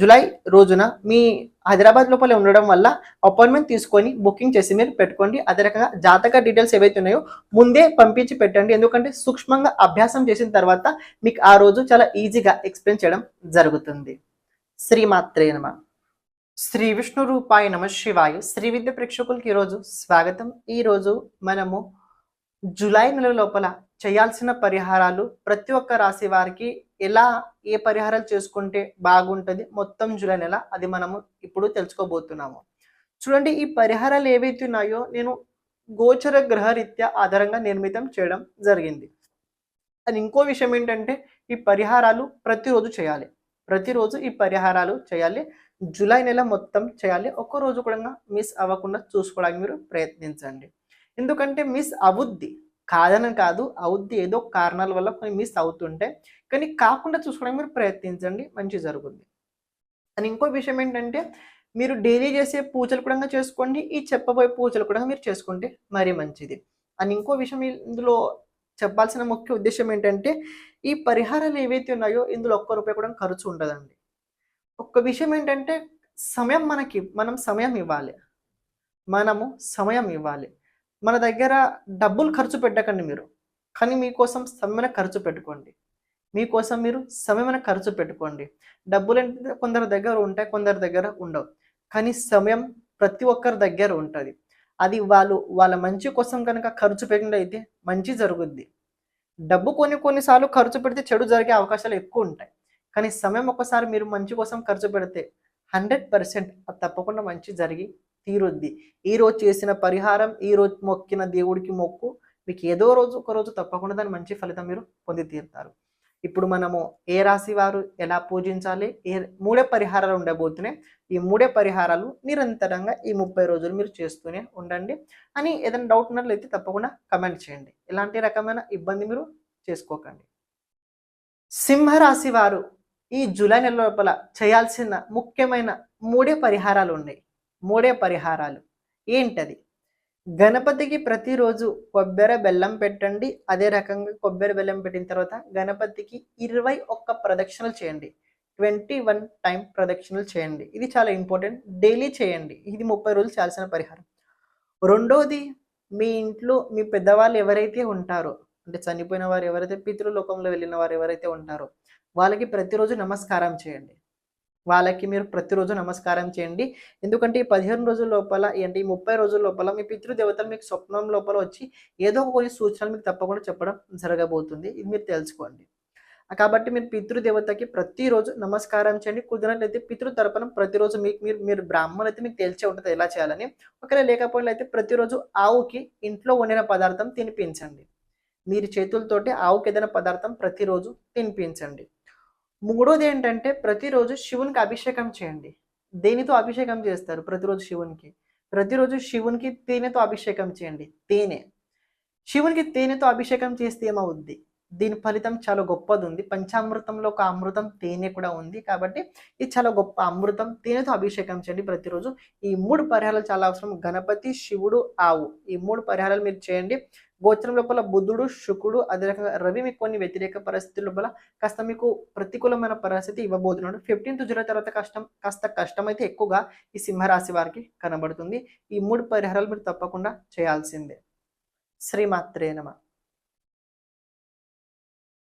July రోజున మీ హైదరాబాద్ లోపల ఉండడం వల్ల అపాయింట్మెంట్ తీసుకొని బుకింగ్ చేసి మీరు పెట్టుకోండి. అదే రకంగా జాతక డీటెయిల్స్ ఏవైతే ఉన్నాయో ముందే పంపించి పెట్టండి. ఎందుకంటే సూక్ష్మంగా అభ్యాసం చేసిన తర్వాత మీకు ఆ రోజు చాలా ఈజీగా ఎక్స్ప్లెయిన్ చేయడం జరుగుతుంది. శ్రీమాత్రే నమ. శ్రీ విష్ణు రూపాయ నమ శివాయ. శ్రీ విద్య ప్రేక్షకులకి ఈరోజు స్వాగతం. ఈరోజు మనము జూలై నెల లోపల చేయాల్సిన పరిహారాలు ప్రతి ఒక్క రాశి వారికి ఎలా ఏ పరిహారాలు చేసుకుంటే బాగుంటుంది మొత్తం జూలై నెల అది మనము ఇప్పుడు తెలుసుకోబోతున్నాము. చూడండి ఈ పరిహారాలు ఏవైతే ఉన్నాయో నేను గోచర గ్రహ రీత్యా ఆధారంగా నిర్మితం చేయడం జరిగింది. అది ఇంకో విషయం ఏంటంటే ఈ పరిహారాలు ప్రతిరోజు చేయాలి. ప్రతిరోజు ఈ పరిహారాలు చేయాలి. జూలై నెల మొత్తం చేయాలి. ఒక్క రోజు కూడా మిస్ అవ్వకుండా చూసుకోవడానికి మీరు ప్రయత్నించండి. ఎందుకంటే మిస్ అవుద్ది కాదని కాదు అవుద్ది ఏదో కారణాల వల్ల కొన్ని మిస్ అవుతుంటే కానీ కాకుండా చూసుకోవడానికి మీరు ప్రయత్నించండి మంచి జరుగుతుంది అని ఇంకో విషయం ఏంటంటే మీరు డైలీ చేసే పూజలు కూడా చేసుకోండి ఈ చెప్పబోయే పూజలు కూడా మీరు చేసుకుంటే మరీ మంచిది. అని ఇంకో విషయం ఇందులో చెప్పాల్సిన ముఖ్య ఉద్దేశం ఏంటంటే ఈ పరిహారాలు ఏవైతే ఉన్నాయో ఇందులో ఒక్క రూపాయి కూడా ఖర్చు ఉండదండి. ఒక్క విషయం ఏంటంటే సమయం మనకి మనం సమయం ఇవ్వాలి. మనము సమయం ఇవ్వాలి. మన దగ్గర డబ్బులు ఖర్చు పెట్టకండి మీరు. కానీ మీకోసం సమయమైన ఖర్చు పెట్టుకోండి. మీకోసం మీరు సమయమైన ఖర్చు పెట్టుకోండి. డబ్బులు ఏంటంటే కొందరి దగ్గర ఉంటాయి కొందరి దగ్గర ఉండవు. కానీ సమయం ప్రతి ఒక్కరి దగ్గర ఉంటుంది. అది వాళ్ళు వాళ్ళ మంచి కోసం కనుక ఖర్చు పెట్టినట్లయితే మంచి జరుగుద్ది. డబ్బు కొన్ని కొన్నిసార్లు ఖర్చు పెడితే చెడు జరిగే అవకాశాలు ఎక్కువ ఉంటాయి. కానీ సమయం ఒకసారి మీరు మంచి కోసం ఖర్చు పెడితే హండ్రెడ్ పర్సెంట్ అది తప్పకుండా మంచి జరిగి తీరుద్ది ఈరోజు చేసిన పరిహారం ఈ రోజు మొక్కిన దేవుడికి మొక్కు మీకు ఏదో రోజు ఒక రోజు తప్పకుండా దాని మంచి ఫలితం మీరు పొంది తీరుతారు. ఇప్పుడు మనము ఏ రాశి వారు ఎలా పూజించాలి ఏ మూడే పరిహారాలు ఉండబోతున్నాయి ఈ మూడే పరిహారాలు నిరంతరంగా ఈ ముప్పై రోజులు మీరు చేస్తూనే ఉండండి. అని ఏదైనా డౌట్ ఉన్నట్లయితే తప్పకుండా కమెంట్ చేయండి. ఎలాంటి రకమైన ఇబ్బంది మీరు చేసుకోకండి. సింహరాశి వారు ఈ జూలై నెల లోపల చేయాల్సిన ముఖ్యమైన మూడే పరిహారాలు ఉన్నాయి. మూడే పరిహారాలు. ఏంటది? గణపతికి ప్రతిరోజు కొబ్బరి బెల్లం పెట్టండి. అదే రకంగా కొబ్బరి బెల్లం పెట్టిన తర్వాత గణపతికి ఇరవై ఒక్క ప్రదక్షిణలు చేయండి. ట్వంటీ వన్ టైం ప్రదక్షిణలు చేయండి. ఇది చాలా ఇంపార్టెంట్. డైలీ చేయండి. ఇది ముప్పై రోజులు చేయాల్సిన పరిహారం. రెండోది మీ ఇంట్లో మీ పెద్దవాళ్ళు ఎవరైతే ఉంటారో అంటే చనిపోయిన వారు ఎవరైతే పితృలోకంలో వెళ్ళిన వారు ఎవరైతే ఉంటారో వాళ్ళకి ప్రతిరోజు నమస్కారం చేయండి. వాళ్ళకి మీరు ప్రతిరోజు నమస్కారం చేయండి. ఎందుకంటే ఈ పదిహేను రోజుల లోపల ఏంటి? ఈ ముప్పై రోజుల లోపల మీ పితృదేవతలు మీకు స్వప్నం లోపల వచ్చి ఏదో ఒక కొన్ని సూచనలు మీకు తప్పకుండా చెప్పడం జరగబోతుంది. ఇది మీరు తెలుసుకోండి. కాబట్టి మీరు పితృదేవతకి ప్రతిరోజు నమస్కారం చేయండి. కుదిరినట్లయితే పితృ తరపున ప్రతిరోజు మీకు మీరు మీరు బ్రాహ్మణులు అయితే మీకు తెలిసే ఉంటుంది ఎలా చేయాలని. ఒకవేళ లేకపోయినట్లయితే ప్రతిరోజు ఆవుకి ఇంట్లో వండిన పదార్థం తినిపించండి. మీరు చేతులతోటి ఆవుకి ఏదైనా పదార్థం ప్రతిరోజు తినిపించండి. మూడోది ఏంటంటే ప్రతిరోజు శివునికి అభిషేకం చేయండి. దేనితో అభిషేకం చేస్తారు? ప్రతిరోజు శివునికి. ప్రతిరోజు శివునికి తేనెతో అభిషేకం చేయండి. తేనె. శివునికి తేనెతో అభిషేకం చేస్తే ఏమవుద్ది? దీని ఫలితం చాలా గొప్పది ఉంది పంచామృతంలో ఒక అమృతం తేనె కూడా ఉంది కాబట్టి ఇది చాలా గొప్ప అమృతం. తేనెతో అభిషేకం చేయండి ప్రతిరోజు. ఈ మూడు పరిహారాలు చాలా అవసరం. గణపతి శివుడు ఆవు. ఈ మూడు పరిహారాలు మీరు చేయండి. గోచరం లోపల బుధుడు శుకుడు అదే రకంగా రవి మీకు కొన్ని వ్యతిరేక పరిస్థితుల లోపల కాస్త మీకు ప్రతికూలమైన పరిస్థితి ఇవ్వబోతున్నాడు. ఫిఫ్టీన్త్ జూలై తర్వాత కష్టం కాస్త కష్టం అయితే ఎక్కువగా ఈ సింహరాశి వారికి కనబడుతుంది. ఈ మూడు పరిహారాలు మీరు తప్పకుండా చేయాల్సిందే. శ్రీమాత్రే నమ.